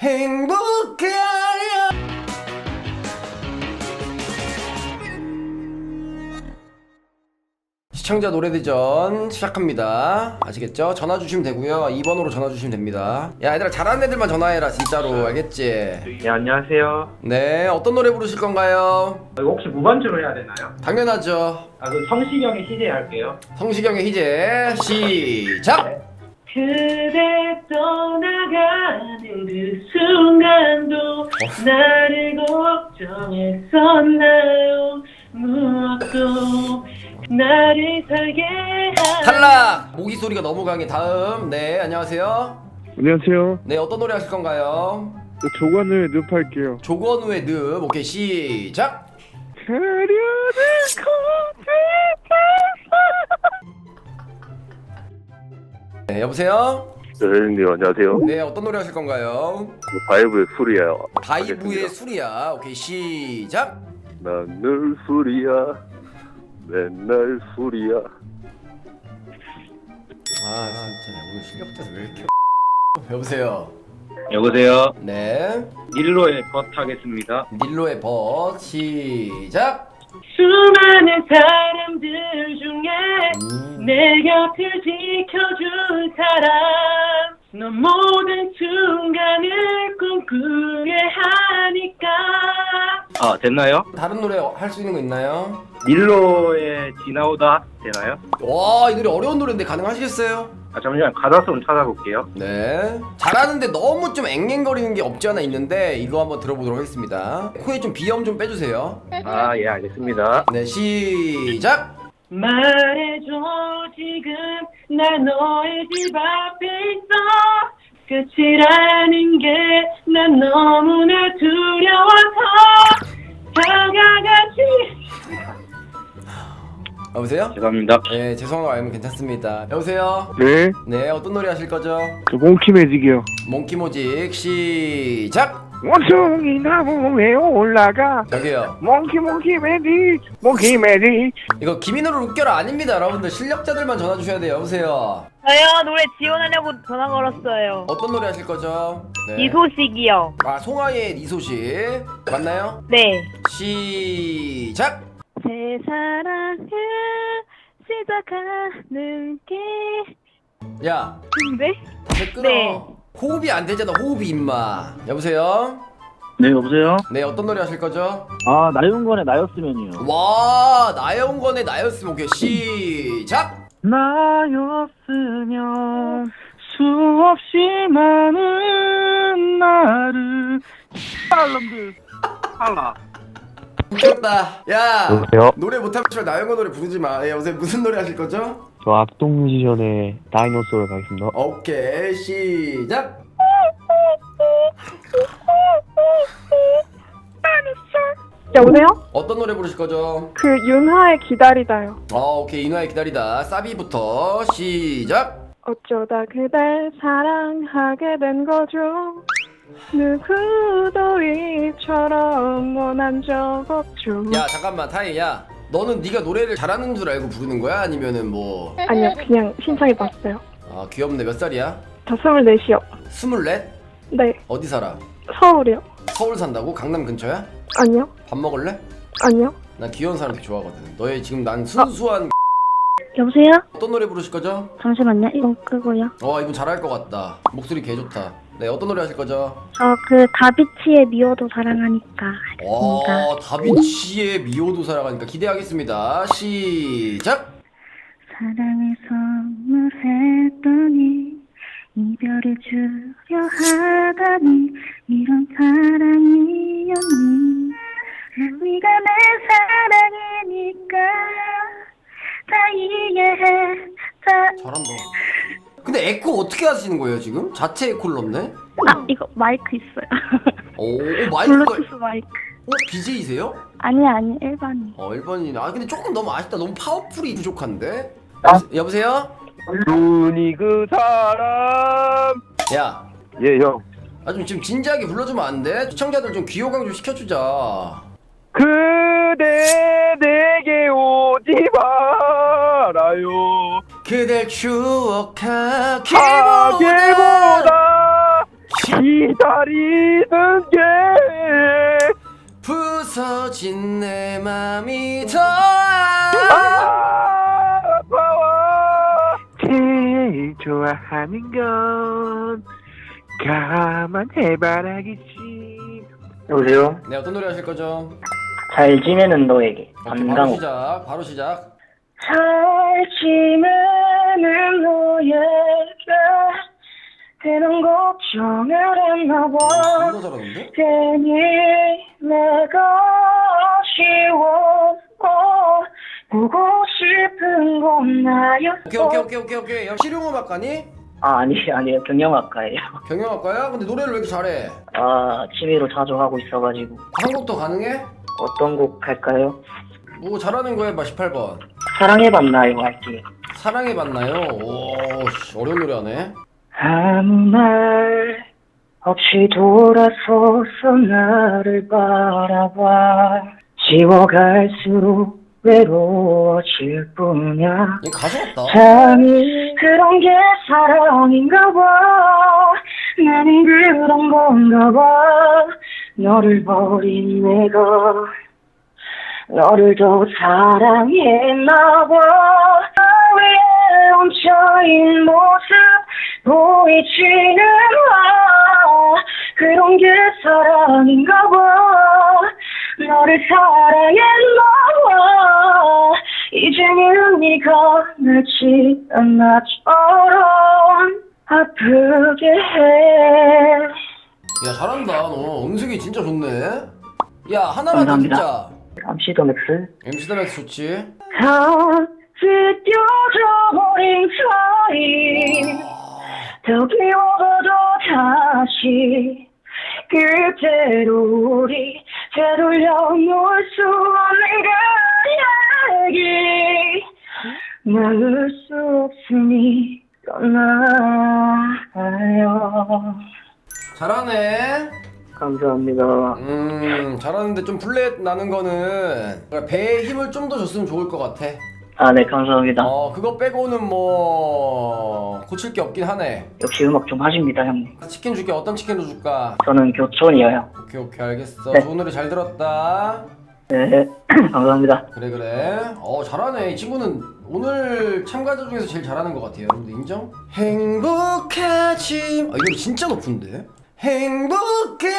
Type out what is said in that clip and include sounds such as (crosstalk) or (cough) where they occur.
행복해 하려 시청자 노래대전 시작합니다 아시겠죠? 전화 주시면 되고요 2번으로 전화 주시면 됩니다 야 얘들아 잘하는 애들만 전화해라 진짜로 알겠지? 네, 안녕하세요. 네 어떤 노래 부르실 건가요? 이거 혹시 무반주로 해야 되나요? 당연하죠 아, 그 성시경의 희재 할게요. 성시경의 희재 시작! 그대 떠나가는 그 순간도 나를 걱정했었나요 무엇도 나를 살게 한 탈락! 모기 소리가 너무 강해 다음 네 안녕하세요 안녕하세요. 네 어떤 노래 하실 건가요? 저 조관을 늪할게요. 조건우의 늪 오케이 시작! 가려는 네 여보세요? 네, 형님 안녕하세요. 네 어떤 노래 하실 건가요? 바이브의 술이야. 바이브의 술이야 오케이 시작! 난 늘 술이야. 맨날 술이야. 아 진짜 오늘 실력자서 왜 이렇게 (laughs) 여보세요 여보세요. 네 닐로의 벗 하겠습니다. 닐로의 벗 시작! 수많은 사람들 중에 음. 내 곁을 지켜준 사람 너 모든 순간을 꿈꾸게 하니까 아, 됐나요? 다른 노래 할 수 있는 거 있나요? 닐로의 지나오다 되나요? 와 이 노래 어려운 노래인데 가능하시겠어요? 아, 잠시만 가사수 좀 찾아볼게요. 네. 잘하는데 너무 좀 앵앵거리는 게 없지 않아 있는데 이거 한번 들어보도록 하겠습니다. 코에 좀 비염 좀 빼주세요. 아, 예, 알겠습니다. 네, 시작. 말해줘 지금 난 너의 집 앞에 있어 끝이라는 게 난 너무나 두려워 여보세요? 죄송합니다. 네, 죄송한 거 알면 괜찮습니다. 여보세요? 네, 네, 어떤 노래 하실 거죠? 저 몽키 매직이요. 몽키모직 시작. 원숭이 나무에 올라가. 저기요. 몽키 몽키 매직, 몽키 매직. 이거 김인호를 웃겨라 아닙니다, 여러분들. 실력자들만 전화 주셔야 돼요. 여보세요. 저요 노래 지원하려고 전화 걸었어요. 어떤 노래 하실 거죠? 네. 이소식이요. 아, 송하의 이소식 맞나요? 네. 시작. 새 사랑을 시작하는 게 야, 네? 담배 끊어. 네. 호흡이 안 되잖아, 호흡이 임마. 여보세요? 네 여보세요? 네, 어떤 노래 하실 거죠? 아 나윤건의 나였으면이요 와, 나영건의 나였으면 오케이. 시작! 나였으면 수없이 많은 나를 알람들 알라 (laughs) 웃겼다. 야, 여보세요? 노래 못하면 나영건 노래 부르지 마. 예, 여보세요? 무슨 노래 하실 거죠? 저 악동 뮤지션의 다이노소를 가겠습니다. 오케이, 시작! 여보세요? 어떤 노래 부르실 거죠? 그 윤하의 기다리다요. 어, 오케이. 이노의 기다리다. 사비부터 시작! 어쩌다 그댈 사랑하게 된 거죠. 누구도 이처럼 원한 적 없죠. 야, 잠깐만, 타이, 야. 너는 네가 노래를 잘하는 줄 알고 부르는 거야? 아니면은 뭐... 아니요, 그냥 신청해봤어요. 아, 귀엽네. 몇 살이야? 저 24시요. 스물넷? 네, 어디 살아? 서울이요. 서울 산다고? 강남 근처야? 아니요, 밥 먹을래? 아니요. 난 귀여운 사람 되게 좋아하거든. 너의 지금 난 순수한 여보세요? 어떤 노래 부르실 거죠? 잠시만요. 이건 끄고요. 어, 이분 잘할 것 같다. 목소리 개 좋다. 네, 어떤 노래 하실 거죠? 저 그 다비치의 미워도 사랑하니까 어, 다비치의 미호도 살아가니까 기대하겠습니다. 시작! 사랑을 선물했더니 이별을 주려 하다니 이런 사랑이었니 난 네가 내 사랑이니까 다 이해해 다... 잘한다. 근데 에코 어떻게 하시는 거예요, 지금? 자체 에코를 넣네? 아 이거 마이크 있어요 (laughs) 오, 오 마이크가... 블루투스 마이크 어, BJ세요? 아니 아니 일반이 어, 1번이네. 아, 근데 조금 너무 아쉽다. 너무 파워풀이 부족한데? 아. 여보세- 여보세요? 눈이 그 사람. 야, 예 형. 아, 좀 지금 진지하게 불러주면 안 돼? 시청자들 좀 귀호강 좀 시켜주자. 그 그댈 추억하기보다 하기보다 기다리는 게 부서진 내 맘이 더 아파워 제일 좋아하는 건 까만 해바라기씨 여보세요? 네 어떤 노래 하실 거죠? 잘 지내는 너에게 오케이, 바로 시작 바로 시작 잘 지내는 너에게 그런 걱정을 했나 봐 존나 잘하는데? 괜히 내가 아쉬워 보고 싶은 건 나였어 오케이 오케이 오케이 오케이 오케이 야, 실용음악가니? 아 아니 아니요 경영학과예요 경영학과야? 근데 노래를 왜 이렇게 잘해? 아 취미로 자주 하고 있어가지고 한 곡도 가능해? 어떤 곡 할까요? 뭐 잘하는 거 해봐 18번 사랑해봤나요 할게요 사랑해봤나요? 오 씨, 어려운 노래 하네. 아무 말 없이 돌아서서 나를 바라봐. 지워갈수록 외로워질 뿐이야. 얘 가수 같다. 참 그런 게 사랑인가 봐. 나는 그런 건가 봐. 너를 버린 내가 너를 더 사랑했나 봐. 위에 얹혀인 모습 보이지는 않아 그런 게 사랑인가 봐. 너를 사랑했나 봐. 이제는 네가 날 지난 나처럼 아프게 해. 야 잘한다 너. 음색이 진짜 좋네. 야 하나만 더 감사합니다. 듣자 암시더 맥스. MC 더 맥스 좋지? 다 찢겨져버린 사이. 더 기워도 다시. 그대로 우리 되돌려 놓을 수 없는 그 얘기. 막을 수 없으니 떠나요. 잘하네 감사합니다. 음 잘하는데 좀 플랫 나는 거는 그러니까 배에 힘을 좀 더 줬으면 좋을 것 같아. 아 네 감사합니다. 어 그거 빼고는 뭐 고칠 게 없긴 하네. 역시 음악 좀 하십니다 형님. 치킨 줄게. 어떤 치킨으로 줄까? 저는 교촌이요 형. 오케이 오케이 알겠어. 네. 좋은 노래 잘 들었다. 네, (clears throat) 감사합니다. 그래 그래. 어 잘하네. 이 친구는 오늘 참가자 중에서 제일 잘하는 것 같아요. 여러분들 인정? 행복하지 아 이거 진짜 높은데 행복하려